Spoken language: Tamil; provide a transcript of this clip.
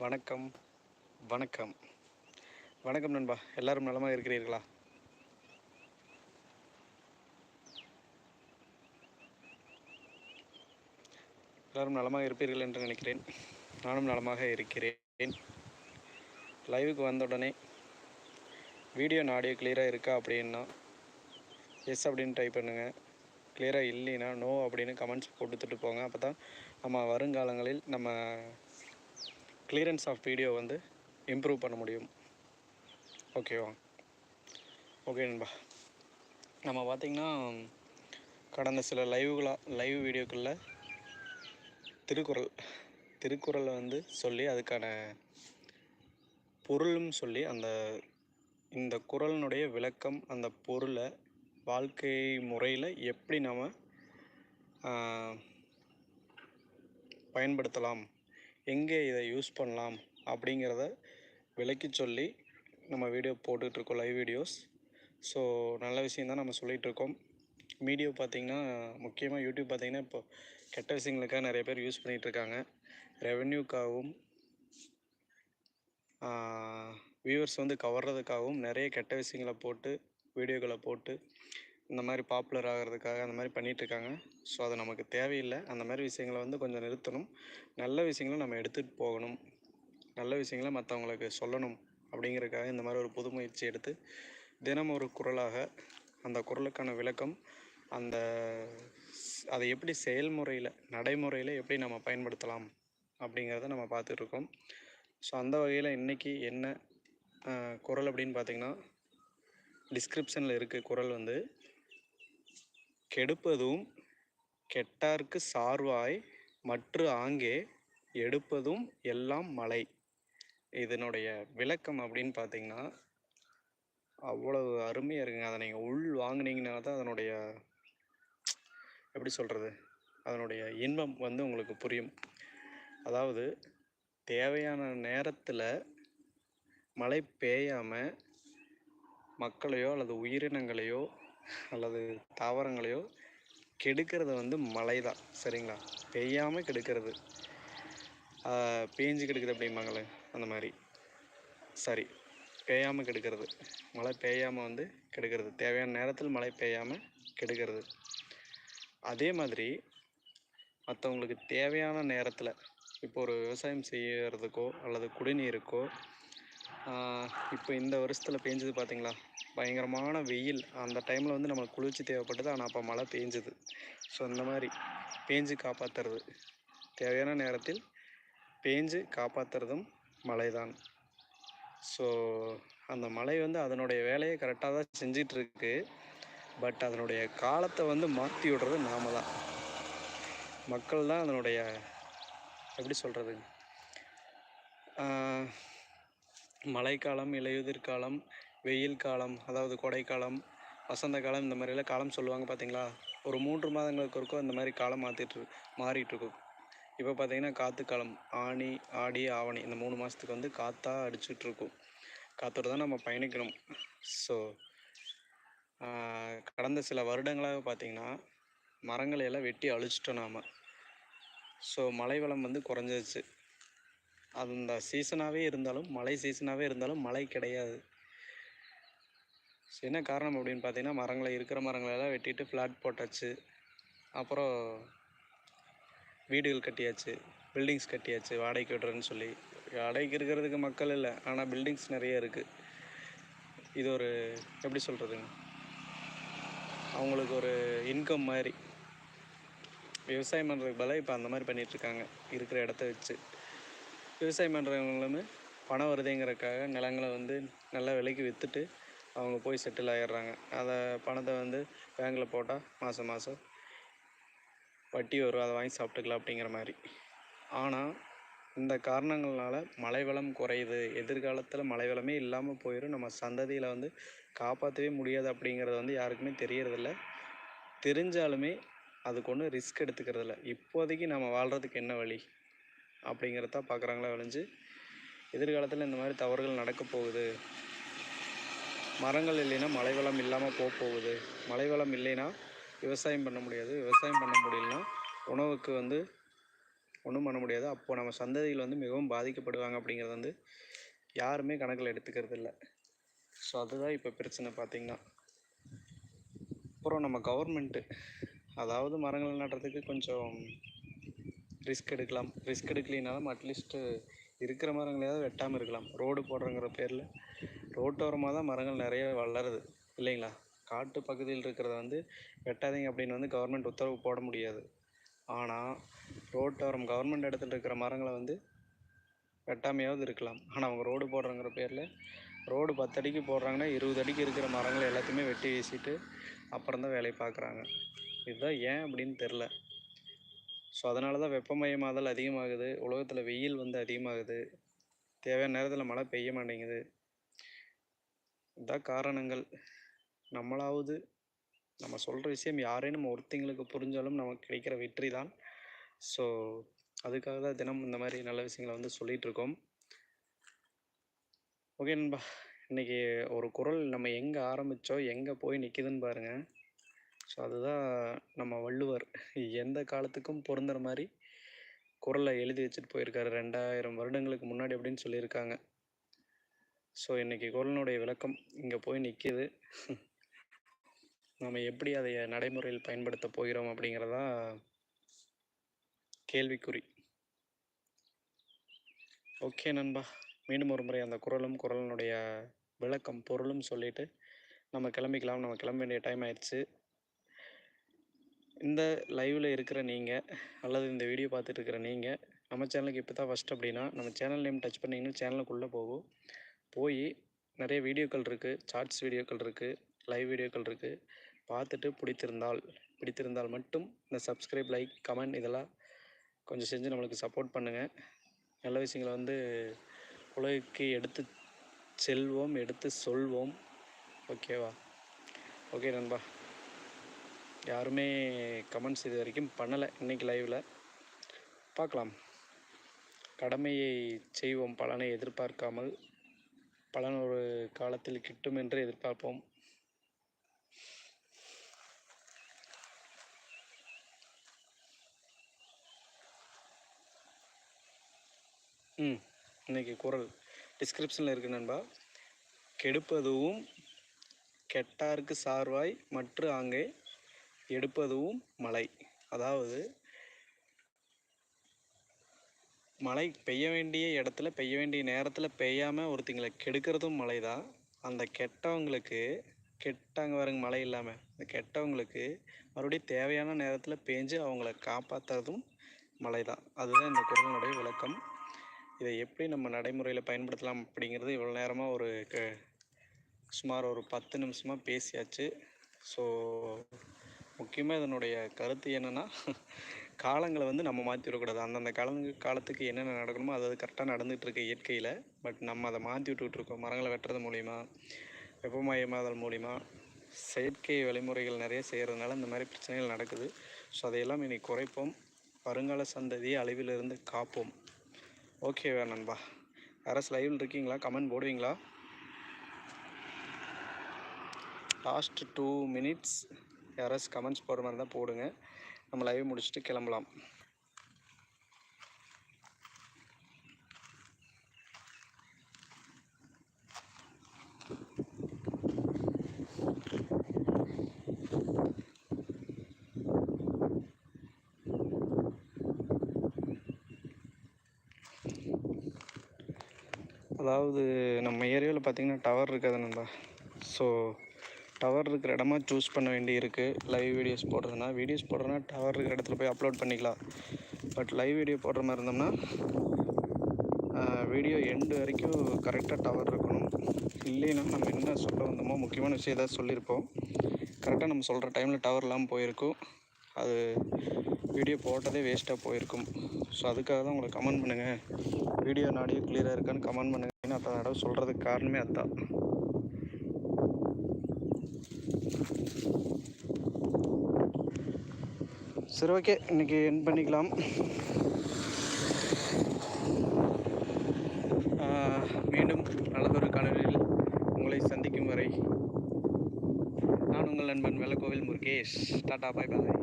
வணக்கம். வணக்கம். வணக்கம் நண்பா. எல்லாரும் நலமாக இருக்கிறீர்களா? எல்லாரும் நலமாக இருப்பீர்கள் என்று நினைக்கிறேன். நானும் நலமாக இருக்கிறேன். லைவுக்கு வந்த உடனே வீடியோ ஆடியோ கிளியராக இருக்கா அப்படின்னா எஸ் அப்படின்னு டைப் பண்ணுங்கள் கிளியராக இல்லைன்னா நோ அப்படின்னு கமெண்ட்ஸ் போட்டுட்டு போங்க. அப்போ தான் நம்ம வருங்காலங்களில் நம்ம கிளியரன்ஸ் ஆஃப் வீடியோ வந்து இம்ப்ரூவ் பண்ண முடியும். ஓகேவா ஓகே நண்பா. நம்ம பார்த்திங்கன்னா கடந்த சில லைவ்களாக லைவ் வீடியோக்களில் திருக்குறள் திருக்குறளை வந்து சொல்லி அதுக்கான பொருளும் சொல்லி அந்த இந்த குறளினுடைய விளக்கம் அந்த பொருளை வாழ்க்கை முறையில் எப்படி நாம் பயன்படுத்தலாம்? எங்கே இதை யூஸ் பண்ணலாம் அப்படிங்கிறத விளக்கி சொல்லி நம்ம வீடியோ போட்டுட்ருக்கோம் லைவ் வீடியோஸ் ஸோ நல்ல விஷயம் தான் நம்ம சொல்லிகிட்ருக்கோம் வீடியோ பார்த்திங்கன்னா முக்கியமாக யூடியூப் பார்த்திங்கன்னா இப்போ கெட்ட விஷயங்களுக்காக நிறைய பேர் யூஸ் பண்ணிகிட்ருக்காங்க ரெவென்யூக்காகவும் வியூவர்ஸ் வந்து கவர்றதுக்காகவும் நிறைய கெட்ட விஷயங்களை போட்டு வீடியோக்களை போட்டு இந்த மாதிரி பாப்புலர் ஆகிறதுக்காக அந்த மாதிரி பண்ணிகிட்ருக்காங்க ஸோ அது நமக்கு தேவையில்லை. அந்த மாதிரி விஷயங்களை வந்து கொஞ்சம் நிறுத்தணும். நல்ல விஷயங்களை நம்ம எடுத்துகிட்டு போகணும். நல்ல விஷயங்களை மற்றவங்களுக்கு சொல்லணும் அப்படிங்கிறதுக்காக இந்த மாதிரி ஒரு புது முயற்சி எடுத்து தினம் ஒரு குரலாக அந்த குரலுக்கான விளக்கம் அந்த அதை எப்படி செயல்முறையில் நடைமுறையில் எப்படி நம்ம பயன்படுத்தலாம் அப்படிங்கிறத நம்ம பார்த்துட்ருக்கோம். ஸோ அந்த வகையில் இன்றைக்கி என்ன குரல் அப்படின்னு பார்த்தீங்கன்னா டிஸ்கிரிப்ஷனில் இருக்குது குரல் வந்து கெடுப்பதும் கெட்டார்க்கு சார்வாய் மற்று ஆங்கே எடுப்பதும் எல்லாம் மலை. இதனுடைய விளக்கம் அப்படின்னு பார்த்தீங்கன்னா அவ்வளவு அருமையாக இருக்குங்க. அதை நீங்கள் உள் வாங்குனீங்கன்னா தான் அதனுடைய எப்படி சொல்கிறது அதனுடைய இன்பம் வந்து உங்களுக்கு புரியும். அதாவது தேவையான நேரத்தில் மழை பெய்யாமல் மக்களையோ அல்லது உயிரினங்களையோ அல்லது தாவரங்களையோ கெடுக்கிறது வந்து மழை தான் சரிங்களா? பெய்யாமல் கெடுக்கிறது. பேஞ்சு கெடுக்குது அப்படிம்பாங்களே அந்த மாதிரி. சரி. பெய்யாமல் கெடுக்கிறது. மழை பெய்யாமல் வந்து கெடுக்கிறது. தேவையான நேரத்தில் மழை பெய்யாமல் கெடுக்கிறது. அதே மாதிரி மற்றவங்களுக்கு தேவையான நேரத்தில் இப்போ ஒரு விவசாயம் செய்கிறதுக்கோ அல்லது குடிநீருக்கோ இப்போ இந்த வருஷத்தில் பேஞ்சது பார்த்தீங்களா பயங்கரமான வெயில். அந்த டைமில் வந்து நம்மளுக்கு குளிர்ச்சி தேவைப்பட்டது. ஆனால் அப்போ மழை பெஞ்சுது ஸோ இந்த மாதிரி பேஞ்சு காப்பாற்றுறது தேவையான நேரத்தில் பேஞ்சு காப்பாற்றுறதும் மழை தான் ஸோ அந்த மழை வந்து அதனுடைய வேலையை கரெக்டாக தான் செஞ்சிட்டு பட் அதனுடைய காலத்தை வந்து மாற்றி விடுறது நாம தான். மக்கள் தான் அதனுடைய எப்படி சொல்கிறது மழைக்காலம் இலையுதிர் காலம் வெயில் காலம் அதாவது கோடைக்காலம் வசந்த காலம் இந்த மாதிரிலாம் காலம் சொல்லுவாங்க பார்த்தீங்களா ஒரு மூன்று மாதங்களுக்கு ஒருக்கும் இந்த மாதிரி காலம் மாற்றிட்டு மாறிட்டுருக்கும். இப்போ பார்த்தீங்கன்னா காற்று காலம் ஆனி ஆடி ஆவணி இந்த மூணு மாதத்துக்கு வந்து காற்றாக அடிச்சிட்டு காற்றோடு தான் நம்ம பயணிக்கணும். ஸோ கடந்த சில வருடங்களாக பார்த்தீங்கன்னா மரங்களை எல்லாம் வெட்டி அழிச்சிட்டோம் நாம். ஸோ மழை வளம் வந்து குறைஞ்சிருச்சு. அது இந்த சீசனாகவே இருந்தாலும் மழை சீசனாகவே இருந்தாலும் மழை கிடையாது. என்ன காரணம் அப்படின்னு பார்த்தீங்கன்னா மரங்களை இருக்கிற மரங்களை எல்லாம் வெட்டிட்டு ஃப்ளாட் போட்டாச்சு. அப்புறம் வீடுகள் கட்டியாச்சு பில்டிங்ஸ் கட்டியாச்சு வாடகைக்கு விடுறேன்னு சொல்லி. வாடகைக்கு இருக்கிறதுக்கு மக்கள் இல்லை ஆனால் பில்டிங்ஸ் நிறைய இருக்குது இது ஒரு எப்படி சொல்கிறதுங்க அவங்களுக்கு ஒரு இன்கம் மாதிரி. விவசாயம் பண்ணுறதுக்கு பதிலாக இப்போ அந்த மாதிரி பண்ணிகிட்ருக்காங்க இருக்கிற இடத்த வச்சு. விவசாயம் பண்ணுறவங்களுமே பணம் வருதுங்கிறதுக்காக நிலங்களை வந்து நல்ல விலைக்கு விற்றுட்டு அவங்க போய் செட்டில் ஆகிடுறாங்க அதை பணத்தை வந்து பேங்க்கில் போட்டால் மாதம் மாதம் வட்டி வரும். அதை வாங்கி சாப்பிட்டுக்கலாம் அப்படிங்கிற மாதிரி. ஆனால் இந்த காரணங்கள்னால மழை வளம் குறையுது. எதிர்காலத்தில் மழை வளமே இல்லாமல் போயிடும் நம்ம சந்ததியில் வந்து காப்பாற்றவே முடியாது அப்படிங்கிறது வந்து யாருக்குமே தெரியறதில்ல. தெரிஞ்சாலுமே அதுக்கு ஒன்றும் ரிஸ்க் எடுத்துக்கிறதில்ல. இப்போதைக்கு நம்ம வாழ்கிறதுக்கு என்ன வழி? அப்படிங்கிறத பார்க்குறாங்களா விளைஞ்சு எதிர்காலத்தில் இந்த மாதிரி தவறுகள் நடக்க போகுது. மரங்கள் இல்லைன்னா மழை வளம் இல்லாமல் போக போகுது. மழை வளம் இல்லைன்னா விவசாயம் பண்ண முடியாது. விவசாயம் பண்ண முடியலன்னா உணவுக்கு வந்து ஒன்றும் பண்ண முடியாது. அப்போது நம்ம சந்ததிகள் வந்து மிகவும் பாதிக்கப்படுவாங்க அப்படிங்கிறது வந்து யாருமே கணக்கில் எடுத்துக்கிறது இல்லை ஸோ அதுதான் இப்போ பிரச்சனை பார்த்திங்கன்னா அப்புறம் நம்ம கவர்மெண்ட்டு அதாவது மரங்கள் நடுறதுக்கு கொஞ்சம் ரிஸ்க் எடுக்கலாம். ரிஸ்க் எடுக்கலினாலும் அட்லீஸ்ட்டு இருக்கிற மரங்களையாவது வெட்டாமல் இருக்கலாம். ரோடு போடுறங்கிற பேரில். ரோட்டோரமாக தான் மரங்கள் நிறைய வளருது. இல்லைங்களா? காட்டு பகுதியில் இருக்கிறத வந்து வெட்டாதீங்க அப்படின்னு வந்து கவர்மெண்ட் உத்தரவு போட முடியாது. ஆனால் ரோட்டோரம் கவர்மெண்ட் இடத்துல இருக்கிற மரங்களை வந்து வெட்டாமையாவது இருக்கலாம். ஆனால் அவங்க ரோடு போடுறங்கிற பேரில் ரோடு பத்து அடிக்கு போடுறாங்கன்னா இருபது அடிக்கு இருக்கிற மரங்களை எல்லாத்தையுமே வெட்டி வீசிட்டு அப்புறம் தான் வேலையை பார்க்குறாங்க. இதுதான் ஏன் அப்படின்னு தெரில அதனால தான் வெப்பமயமாதல் அதிகமாகுது. உலகத்தில் வெயில் வந்து அதிகமாகுது. தேவையான நேரத்தில் மழை பெய்ய மாட்டேங்குது. இதான் காரணங்கள். நம்மளாவது நம்ம சொல்கிற விஷயம் யாரே நம்ம ஒருத்தங்களுக்கு புரிஞ்சாலும் நமக்கு கிடைக்கிற வெற்றி தான். ஸோ அதுக்காக தான் தினம் இந்த மாதிரி நல்ல விஷயங்களை வந்து சொல்லிகிட்ருக்கோம் ஓகே நண்பா. இன்றைக்கி ஒரு குரல் நம்ம எங்கே ஆரம்பித்தோம் எங்கே போய் நிற்கிதுன்னு பாருங்கள் ஸோ அதுதான் நம்ம வள்ளுவர். எந்த காலத்துக்கும் பொருந்துற மாதிரி குரலை எழுதி வச்சுட்டு போயிருக்காரு. ரெண்டாயிரம் வருடங்களுக்கு முன்னாடி அப்படின்னு சொல்லியிருக்காங்க. ஸோ இன்றைக்கி குரலினுடைய விளக்கம் இங்கே போய் நிற்கிது நம்ம எப்படி அதை நடைமுறையில் பயன்படுத்த போகிறோம் அப்படிங்கிறதா கேள்விக்குறி. ஓகே நண்பா. மீண்டும் ஒரு முறை அந்த குரலும் குரலினுடைய விளக்கம் பொருளும் சொல்லிவிட்டு நம்ம கிளம்பிக்கலாம். நம்ம கிளம்ப வேண்டிய டைம் ஆயிடுச்சு. இந்த லைவில் இருக்கிற நீங்கள் அல்லது இந்த வீடியோ பார்த்துட்டு இருக்கிற நீங்கள் நம்ம சேனலுக்கு இப்போ தான் ஃபஸ்ட் அப்படின்னா நம்ம சேனல் நேம் டச் பண்ணிங்கன்னா சேனலுக்குள்ளே போகும். போய் நிறைய வீடியோக்கள் இருக்குது ஷார்ட்ஸ் வீடியோக்கள் இருக்குது லைவ் வீடியோக்கள் இருக்குது பார்த்துட்டு பிடித்திருந்தால் பிடித்திருந்தால் மட்டும் இந்த சப்ஸ்கிரைப் லைக் கமெண்ட் இதெல்லாம் கொஞ்சம் செஞ்சு நம்மளுக்கு சப்போர்ட் பண்ணுங்கள் நல்ல விஷயங்களை வந்து உலகுக்கு எடுத்து செல்வோம் எடுத்து சொல்வோம். ஓகேவா ஓகே நண்பா. யாருமே கமெண்ட்ஸ் இது வரைக்கும் பண்ணலை. இன்றைக்கி லைவில் பார்க்கலாம். கடமையை செய்வோம். பலனை எதிர்பார்க்காமல் பலன் ஒரு காலத்தில் கிட்டும் என்று எதிர்பார்ப்போம். ம் இன்னைக்கு குரல். டிஸ்கிரிப்ஷனில் இருக்கு நண்பா. கெடுப்பதுவும் கெட்டார்க்கு சார்வாய் மற்ற ஆங்கே எடுப்பதும் மழை. அதாவது மழை பெய்ய வேண்டிய இடத்துல பெய்ய வேண்டிய நேரத்தில் பெய்யாமல் ஒருத்தங்களை கெடுக்கிறதும் மழை தான் அந்த கெட்டவங்களுக்கு கெட்டாங்க வரங்க மழை இல்லாமல் அந்த கெட்டவங்களுக்கு மறுபடியும் தேவையான நேரத்தில் பேஞ்சு அவங்கள காப்பாற்றுறதும் மழை தான் அதுதான் இந்த குரலினுடைய விளக்கம். இதை எப்படி நம்ம நடைமுறையில் பயன்படுத்தலாம் அப்படிங்கிறது இவ்வளோ நேரமாக ஒரு க சுமார் ஒரு பத்து நிமிஷமாக பேசியாச்சு. ஸோ முக்கியமாக இதனுடைய கருத்து என்னென்னா காலங்களை வந்து நம்ம மாற்றிவிடக்கூடாது அந்தந்த காலங்க காலத்துக்கு என்னென்ன நடக்கணுமோ அது அது கரெக்டாக நடந்துகிட்ருக்கு இயற்கையில். பட் நம்ம அதை மாற்றி விட்டுக்கிட்டு மரங்களை வெட்டுறது மூலிமா வெப்பமயமாதல் மூலிமா செயற்கை வழிமுறைகள் நிறைய செய்கிறதுனால இந்த மாதிரி பிரச்சனைகள் நடக்குது. ஸோ அதையெல்லாம் இனி குறைப்போம். வருங்கால சந்ததியை அழிவிலிருந்து காப்போம். ஓகேவா நண்பா. யாராவது லைவில் இருக்கீங்களா? கமெண்ட் போடுவீங்களா? லாஸ்ட் டூ மினிட்ஸ் யாராச்சும் கமெண்ட்ஸ் போடுற மாதிரி தான் போடுங்க. நம்ம லைவ் முடிச்சுட்டு கிளம்பலாம். அதாவது நம்ம ஏரியாவில் பார்த்தீங்கன்னா டவர் இருக்காது நண்பா. ஸோ டவர் இருக்கிற இடமா சூஸ் பண்ண வேண்டி இருக்குது லைவ் வீடியோஸ் போடுறதுனா வீடியோஸ் போடுறதுனா டவர் இருக்கிற இடத்துல போய் அப்லோட் பண்ணிக்கலாம். பட் லைவ் வீடியோ போடுற மாதிரி இருந்தோம்னா வீடியோ எண்டு வரைக்கும் கரெக்டாக டவர் இருக்கணும். இல்லைன்னா நம்ம என்ன சொல்ல வந்தோமோ முக்கியமான விஷயம் ஏதாவது சொல்லியிருப்போம். கரெக்டாக நம்ம சொல்கிற டைமில் டவர் இல்லாமல் போயிருக்கும். அது வீடியோ போட்டதே வேஸ்ட்டாக போயிருக்கும். ஸோ அதுக்காக தான் உங்களை கமெண்ட் பண்ணுங்கள் வீடியோ நாடியோ கிளியராக இருக்கான்னு கமெண்ட் பண்ணுங்கன்னு அத்தனை தடவை சொல்கிறதுக்கு காரணமே அதுதான் சரி ஓகே இன்றைக்கி என் பண்ணிக்கலாம். மீண்டும் நல்லதொரு காணொலியில் உங்களை சந்திக்கும் வரை நான் உங்கள் நண்பன் வெள்ளக்கோவில் முருகேஷ். டாடா பாய் பாய்